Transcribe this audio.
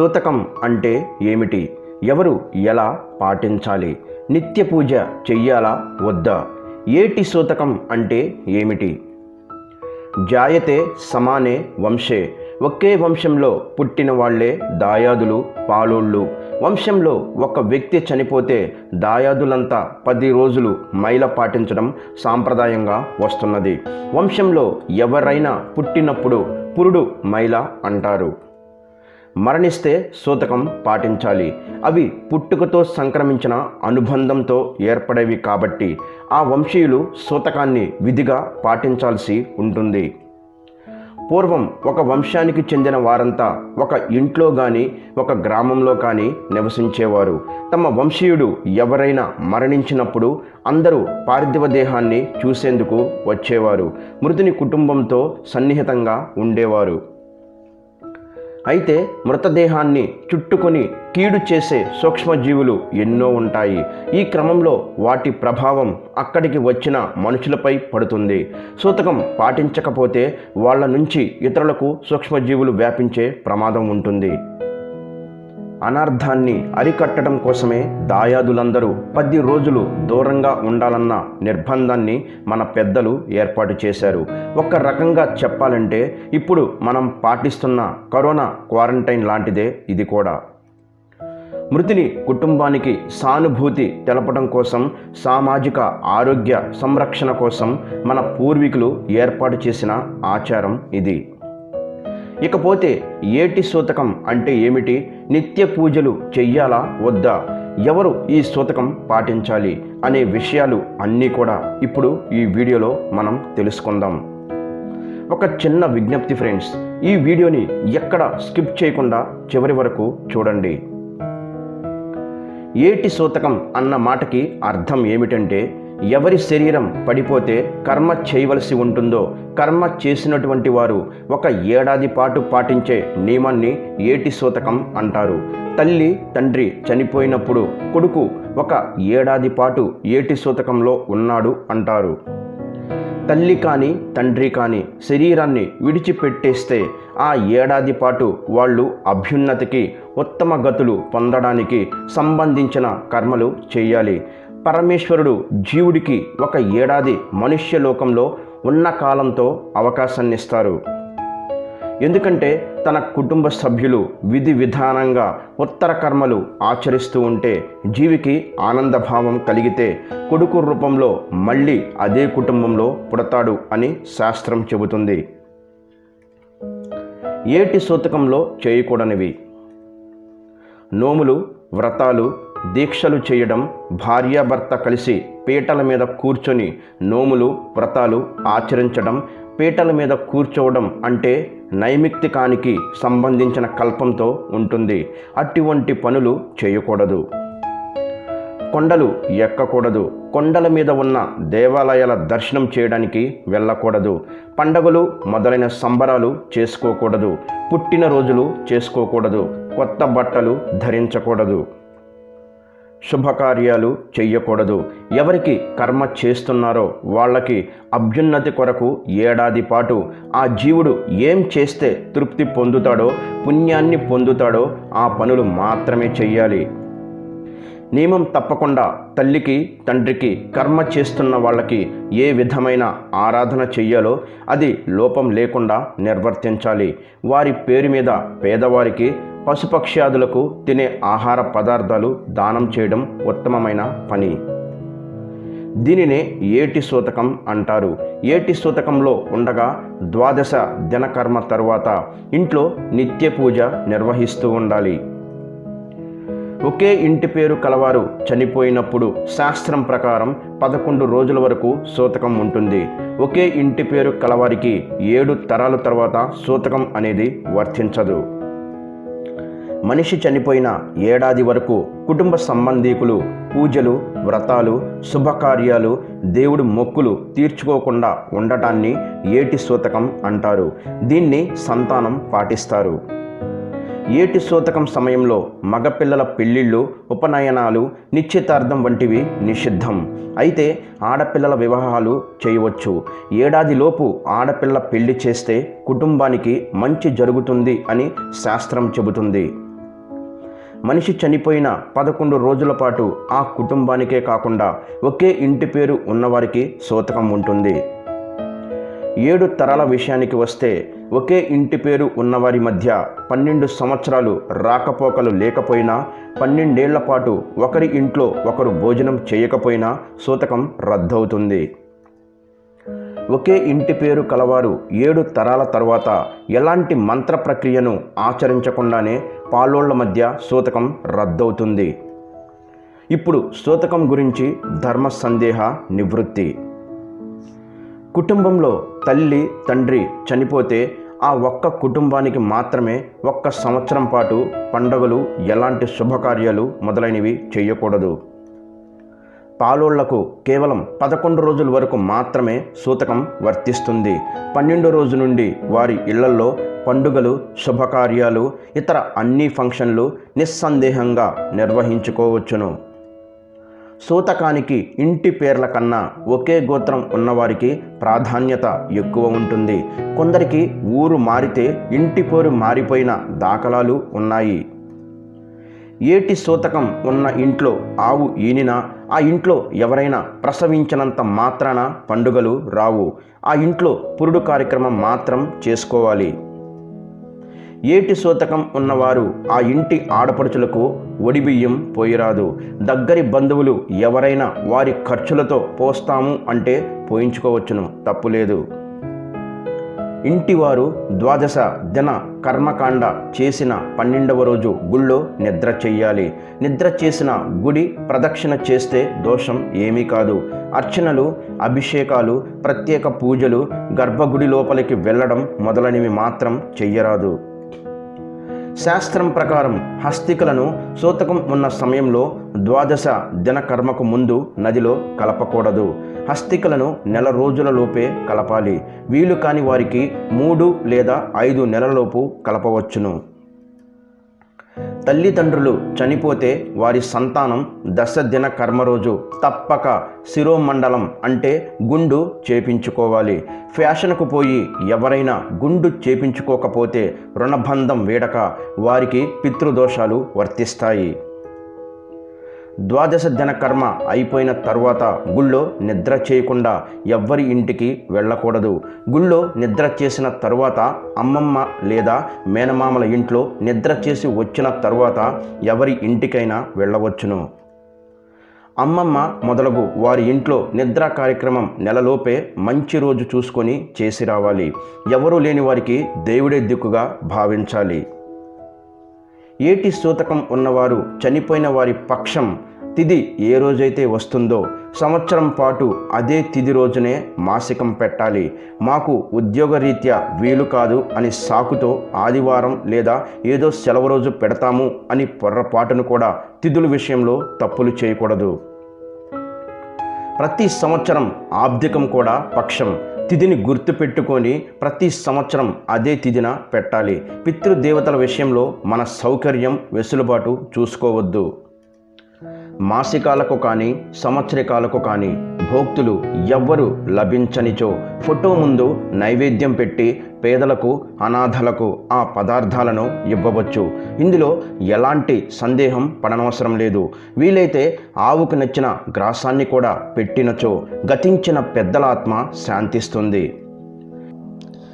సూతకం అంటే ఏమిటి? ఎవరు ఎలా పాటించాలి? నిత్య పూజ చెయ్యాలా? వద్దా? ఏటి సూతకం అంటే ఏమిటి? జాయతే సమానే వంశే. ఒకే వంశంలో పుట్టిన వాళ్ళే దాయాదులు పాలోళ్ళు. వంశంలో ఒక వ్యక్తి చనిపోతే దాయాదులంతా పది రోజులు మైల పాటించడం సాంప్రదాయంగా వస్తున్నది. వంశంలో ఎవరైనా పుట్టినప్పుడు పురుడు మైల అంటారు. మరణిస్తే సూతకం పాటించాలి. అవి పుట్టుకతో సంక్రమించిన అనుబంధంతో ఏర్పడేవి కాబట్టి ఆ వంశీయులు సూతకాన్ని విధిగా పాటించాల్సి ఉంటుంది. పూర్వం ఒక వంశానికి చెందిన వారంతా ఒక ఇంట్లో కానీ ఒక గ్రామంలో కానీ నివసించేవారు. తమ వంశీయుడు ఎవరైనా మరణించినప్పుడు అందరూ పార్థివ దేహాన్ని చూసేందుకు వచ్చేవారు. మృతుని కుటుంబంతో సన్నిహితంగా ఉండేవారు. అయితే మృతదేహాన్ని చుట్టుకొని కీడు చేసే సూక్ష్మజీవులు ఎన్నో ఉంటాయి. ఈ క్రమంలో వాటి ప్రభావం అక్కడికి వచ్చిన మనుషులపై పడుతుంది. సూతకం పాటించకపోతే వాళ్ళ నుంచి ఇతరులకు సూక్ష్మజీవులు వ్యాపించే ప్రమాదం ఉంటుంది. అనర్థాన్ని అరికట్టడం కోసమే దాయాదులందరూ పది రోజులు దూరంగా ఉండాలన్న నిర్బంధాన్ని మన పెద్దలు ఏర్పాటు చేశారు. ఒక రకంగా చెప్పాలంటే ఇప్పుడు మనం పాటిస్తున్న కరోనా క్వారంటైన్ లాంటిదే ఇది కూడా. మృతిని కుటుంబానికి సానుభూతి తెలపడం కోసం సామాజిక ఆరోగ్య సంరక్షణ కోసం మన పూర్వీకులు ఏర్పాటు చేసిన ఆచారం ఇది. ఇకపోతే ఏటి సూతకం అంటే ఏమిటి? నిత్య పూజలు చెయ్యాలా? వద్దా? ఎవరు ఈ సూతకం పాటించాలి? అనే విషయాలు అన్నీ కూడా ఇప్పుడు ఈ వీడియోలో మనం తెలుసుకుందాం. ఒక చిన్న విజ్ఞప్తి ఫ్రెండ్స్ ఈ వీడియోని ఎక్కడ స్కిప్ చేయకుండా చివరి వరకు చూడండి. ఏటి సూతకం అన్న మాటకి అర్థం ఏమిటంటే ఎవరి శరీరం పడిపోతే కర్మ చేయవలసి ఉంటుందో కర్మ చేసినటువంటి వారు ఒక ఏడాది పాటు పాటించే నియమాన్ని ఏటి సూతకం అంటారు. తల్లి తండ్రి చనిపోయినప్పుడు కొడుకు ఒక ఏడాది పాటు ఏటి సూతకంలో ఉన్నాడు అంటారు. తల్లి కానీ తండ్రి కానీ శరీరాన్ని విడిచిపెట్టేస్తే ఆ ఏడాది పాటు వాళ్ళు అభ్యున్నతికి ఉత్తమ గతులు పొందడానికి సంబంధించిన కర్మలు చేయాలి. పరమేశ్వరుడు జీవుడికి ఒక ఏడాది మనుష్య లోకంలో ఉన్న కాలంతో అవకాశాన్నిస్తారు. ఎందుకంటే తన కుటుంబ సభ్యులు విధి విధానంగా ఉత్తర కర్మలు ఆచరిస్తూ ఉంటే జీవికి ఆనందభావం కలిగితే కొడుకు రూపంలో మళ్ళీ అదే కుటుంబంలో పుడతాడు అని శాస్త్రం చెబుతుంది. ఏటి సూతకంలో చేయకూడనివి? నోములు వ్రతాలు దీక్షలు చేయడం భార్యాభర్త కలిసి పీటల మీద కూర్చొని నోములు వ్రతాలు ఆచరించడం పీటల మీద కూర్చోవడం అంటే నైమిక్తికానికి సంబంధించిన కల్పంతో ఉంటుంది. అటువంటి పనులు చేయకూడదు. కొండలు ఎక్కకూడదు. కొండల మీద ఉన్న దేవాలయాల దర్శనం చేయడానికి వెళ్ళకూడదు. పండగలు మొదలైన సంబరాలు చేసుకోకూడదు. పుట్టినరోజులు చేసుకోకూడదు. కొత్త బట్టలు ధరించకూడదు. శుభకార్యాలు చెయ్యకూడదు. ఎవరికి కర్మ చేస్తున్నారో వాళ్ళకి అభ్యున్నతి కొరకు ఏడాది పాటు ఆ జీవుడు ఏం చేస్తే తృప్తి పొందుతాడో పుణ్యాన్ని పొందుతాడో ఆ పనులు మాత్రమే చెయ్యాలి. నియమం తప్పకుండా తల్లికి తండ్రికి కర్మ చేస్తున్న వాళ్ళకి ఏ విధమైన ఆరాధన చెయ్యాలో అది లోపం లేకుండా నిర్వర్తించాలి. వారి పేరు మీద పేదవారికి పశుపక్ష్యాదులకు తినే ఆహార పదార్థాలు దానం చేయడం ఉత్తమమైన పని. దీనినే ఏటి సూతకం అంటారు. ఏటి సూతకంలో ఉండగా ద్వాదశ దినకర్మ తరువాత ఇంట్లో నిత్య పూజ నిర్వహిస్తూ ఉండాలి. ఒకే ఇంటి పేరు కలవారు చనిపోయినప్పుడు శాస్త్రం ప్రకారం పదకొండు రోజుల వరకు సూతకం ఉంటుంది. ఒకే ఇంటి పేరు కలవారికి ఏడు తరాల తర్వాత సూతకం అనేది వర్తించదు. మనిషి చనిపోయిన ఏడాది వరకు కుటుంబ సంబంధీకులు పూజలు వ్రతాలు శుభకార్యాలు దేవుడు మొక్కులు తీర్చుకోకుండా ఉండటాన్ని ఏటి సూతకం అంటారు. దీన్ని సంతానం పాటిస్తారు. ఏటి సూతకం సమయంలో మగపిల్లల పెళ్ళిళ్ళు ఉపనయనాలు నిశ్చితార్థం వంటివి నిషిద్ధం. అయితే ఆడపిల్లల వివాహాలు చేయవచ్చు. ఏడాదిలోపు ఆడపిల్ల పెళ్ళి చేస్తే కుటుంబానికి మంచి జరుగుతుంది అని శాస్త్రం చెబుతుంది. మనిషి చనిపోయిన పదకొండు రోజుల పాటు ఆ కుటుంబానికే కాకుండా ఒకే ఇంటి పేరు ఉన్నవారికి సూతకం ఉంటుంది. ఏడు తరాల విషయానికి వస్తే ఒకే ఇంటి పేరు ఉన్నవారి మధ్య పన్నెండు సంవత్సరాలు రాకపోకలు లేకపోయినా పన్నెండేళ్ళ పాటు ఒకరి ఇంట్లో ఒకరు భోజనం చేయకపోయినా సూతకం రద్దవుతుంది. ఒకే ఇంటి పేరు కలవారు ఏడు తరాల తర్వాత ఎలాంటి మంత్ర ప్రక్రియను ఆచరించకుండానే పాలోళ్ళ మధ్య సూతకం రద్దవుతుంది. ఇప్పుడు సూతకం గురించి ధర్మ సందేహ నివృత్తి. కుటుంబంలో తల్లి తండ్రి చనిపోతే ఆ ఒక్క కుటుంబానికి మాత్రమే ఒక్క సంవత్సరం పాటు పండగలు ఎలాంటి శుభకార్యాలు మొదలైనవి చేయకూడదు. పాలోళ్ళకు కేవలం పదకొండు రోజుల వరకు మాత్రమే సూతకం వర్తిస్తుంది. పన్నెండు రోజు నుండి వారి ఇళ్ళలో పండుగలు శుభకార్యాలు ఇతర అన్ని ఫంక్షన్లు నిస్సందేహంగా నిర్వహించుకోవచ్చును. సూతకానికి ఇంటి పేర్ల కన్నా ఒకే గోత్రం ఉన్నవారికి ప్రాధాన్యత ఎక్కువ ఉంటుంది. కొందరికి ఊరు మారితే ఇంటి పేరు మారిపోయిన దాఖలాలు ఉన్నాయి. ఏటి సూతకం ఉన్న ఇంట్లో ఆవు ఈనినా ఆ ఇంట్లో ఎవరైనా ప్రసవించినంత మాత్రాన పండుగలు రావు. ఆ ఇంట్లో పురుడు కార్యక్రమం మాత్రం చేసుకోవాలి. ఏటి సూతకం ఉన్నవారు ఆ ఇంటి ఆడపడుచులకు ఒడిబియ్యం పోయిరాదు. దగ్గరి బంధువులు ఎవరైనా వారి ఖర్చులతో పోస్తాము అంటే పోయించుకోవచ్చును తప్పులేదు. ఇంటివారు ద్వాదశ దిన కర్మకాండ చేసిన పన్నెండవ రోజు గుళ్ళో నిద్ర చెయ్యాలి. నిద్ర చేసిన గుడి ప్రదక్షిణ చేస్తే దోషం ఏమీ కాదు. అర్చనలు అభిషేకాలు ప్రత్యేక పూజలు గర్భగుడి లోపలికి వెళ్ళడం మొదలైనవి మాత్రం చెయ్యరాదు. శాస్త్రం ప్రకారం హస్తికలను సూతకం ఉన్న సమయంలో ద్వాదశ దినకర్మకు ముందు నదిలో కలపకూడదు. హస్తికలను నెల రోజుల లోపే కలపాలి. వీలు కాని వారికి మూడు లేదా ఐదు నెలలలోపు కలపవచ్చును. తల్లిదండ్రులు చనిపోతే వారి సంతానం దశ దిన కర్మ రోజు తప్పక శిరోమండలం అంటే గుండు చేపించుకోవాలి. ఫ్యాషన్కు పోయి ఎవరైనా గుండు చేపించుకోకపోతే రుణబంధం వీడక వారికి పితృదోషాలు వర్తిస్తాయి. ద్వాదశ దిన కర్మ అయిపోయిన తర్వాత గుళ్ళో నిద్ర చేయకుండా ఎవ్వరి ఇంటికి వెళ్ళకూడదు. గుళ్ళో నిద్ర చేసిన తర్వాత అమ్మమ్మ లేదా మేనమామల ఇంట్లో నిద్ర చేసి వచ్చిన తర్వాత ఎవరి ఇంటికైనా వెళ్ళవచ్చును. అమ్మమ్మ మొదలగు వారి ఇంట్లో నిద్ర కార్యక్రమం నెలలోపే మంచి రోజు చూసుకొని చేసి రావాలి. ఎవరూ లేని వారికి దేవుడే దిక్కుగా భావించాలి. ఏటి సూతకం ఉన్నవారు చనిపోయిన వారి పక్షం తిది ఏ రోజైతే వస్తుందో సంవత్సరం పాటు అదే తిది రోజునే మాసికం పెట్టాలి. మాకు ఉద్యోగరీత్యా వీలు కాదు అని సాకుతో ఆదివారం లేదా ఏదో సెలవు రోజు పెడతాము అని పొర్రపాటును కూడా తిథుల విషయంలో తప్పులు చేయకూడదు. ప్రతి సంవత్సరం ఆబ్దికం కూడా పక్షం. తిథిని గుర్తుపెట్టుకొని ప్రతి సంవత్సరం అదే తిథిన పెట్టాలి. పితృదేవతల విషయంలో మన సౌకర్యం వెసులుబాటు చూసుకోవద్దు. మాసికాలకు కానీ సంవత్సరికాలకు కానీ భోక్తులు ఎవ్వరు లభించనిచో ఫోటో ముందు నైవేద్యం పెట్టి పేదలకు అనాథలకు ఆ పదార్థాలను ఇవ్వవచ్చు. ఇందులో ఎలాంటి సందేహం పడనవసరం లేదు. వీలైతే ఆవుకు నచ్చిన గ్రాసాన్ని కూడా పెట్టినచో గతించిన పెద్దల ఆత్మ శాంతిస్తుంది.